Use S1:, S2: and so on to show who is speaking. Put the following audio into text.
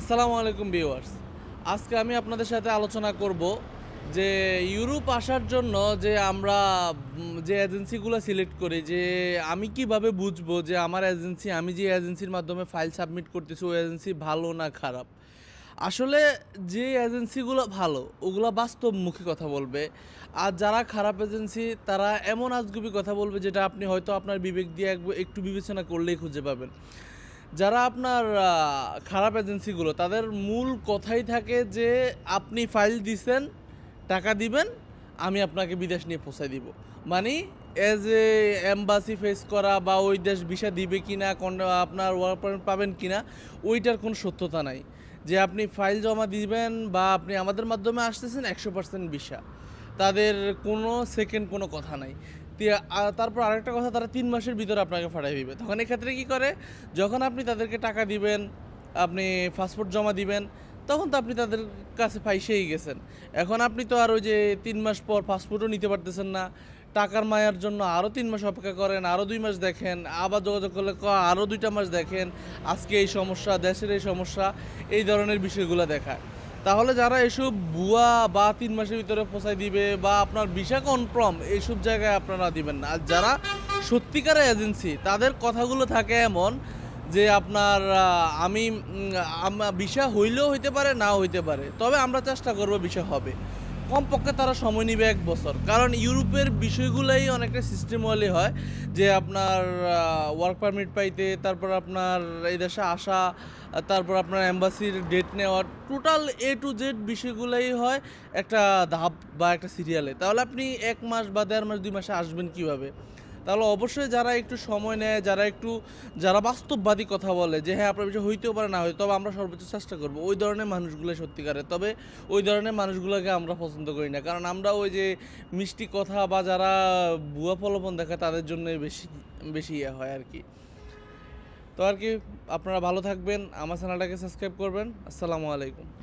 S1: আসসালামু আলাইকুম ভিউয়ার্স। আজকে আমি আপনাদের সাথে আলোচনা করব যে ইউরোপ আসার জন্য যে আমরা যে এজেন্সিগুলো সিলেক্ট করি, যে আমি কীভাবে বুঝব যে আমার এজেন্সি, আমি যে এজেন্সির মাধ্যমে ফাইল সাবমিট করতেছি, ওই এজেন্সি ভালো না খারাপ? আসলে যে এজেন্সিগুলো ভালো, ওগুলো বাস্তবমুখী কথা বলবে। আর যারা খারাপ এজেন্সি, তারা এমন আজগুবি কথা বলবে যেটা আপনি হয়তো আপনার বিবেক দিয়ে একটু বিবেচনা করলেই খুঁজে পাবেন। যারা আপনার খারাপ এজেন্সিগুলো তাদের মূল কথাই থাকে যে আপনি ফাইল দিছেন, টাকা দিবেন, আমি আপনাকে বিদেশ নিয়ে পৌঁছাই দিব। মানে এজ এ এম্বাসি ফেস করা বা ওই দেশ ভিসা দিবে কিনা, কোন, আপনার ওয়ার্ক পারমিট পাবেন কি না ওইটার কোনো সত্যতা নাই। যে আপনি ফাইল জমা দিবেন বা আপনি আমাদের মাধ্যমে আসতেছেন, একশো পার্সেন্ট ভিসা তাদের কোনো সেকেন্ড কোনো কথা নাই। তারপর আরেকটা কথা, তারা তিন মাসের ভিতরে আপনাকে পাঠিয়ে দিবে। তখন এক্ষেত্রে কি করে? যখন আপনি তাদেরকে টাকা দিবেন, আপনি পাসপোর্ট জমা দিবেন, তখন তো আপনি তাদের কাছে ফাইসেই গেছেন। এখন আপনি তো আর ওই যে তিন মাস পর পাসপোর্টও নিতে পারতেছেন না। টাকার মায়ার জন্য আরও তিন মাস অপেক্ষা করেন আরও দুই মাস দেখেন, আবার যোগাযোগ করলে আরও দুইটা মাস দেখেন, আজকে এই সমস্যা, দেশের এই সমস্যা, এই ধরনের বিষয়গুলো দেখায়। তাহলে যারা এসব ভুয়া বা তিন মাসের ভিতরে পৌঁছায় দিবে বা আপনার ভিসা কনফার্ম এইসব জায়গায় আপনারা দিবেন না। আর যারা সত্যিকারের এজেন্সি তাদের কথাগুলো থাকে এমন যে আপনার আমি, ভিসা হইলেও হইতে পারে, নাও হইতে পারে। তবে আমরা চেষ্টা করব ভিসা হবে। কমপক্ষে তারা সময় নিবে এক বছর। কারণ ইউরোপের বিষয়গুলোই অনেকটা সিস্টেম সিস্টেমওয়ালি হয়, যে আপনার ওয়ার্ক পারমিট পাইতে, তারপর আপনার এই দেশে আসা, তারপর আপনার অ্যাম্বাসির ডেট নেওয়া টোটাল এ টু জেড বিষয়গুলোই হয় একটা ধাপ বা একটা সিরিয়ালে তাহলে আপনি এক মাস বা দেড় মাস, দুই মাসে আসবেন কীভাবে? তাহলে অবশ্যই যারা একটু সময় নেয়, যারা একটু, যারা বাস্তববাদী কথা বলে যে হ্যাঁ আপনার বিষয় হইতেও পারে না হয়তো তবে আমরা সর্বোচ্চ চেষ্টা করব। ওই ধরনের মানুষগুলো সত্যিকারের। তবে ওই ধরনের মানুষগুলোকে আমরা পছন্দ করি না। কারণ আমরা ওই যে মিষ্টি কথা বা যারা ভুয়া প্রলোভন দেখায়, তাদের জন্যই বেশি বেশি ইয়ে হয় আর কি। তো আর কি, আপনারা ভালো থাকবেন। আমার চ্যানেলটাকে সাবস্ক্রাইব করবেন। আসসালামু আলাইকুম।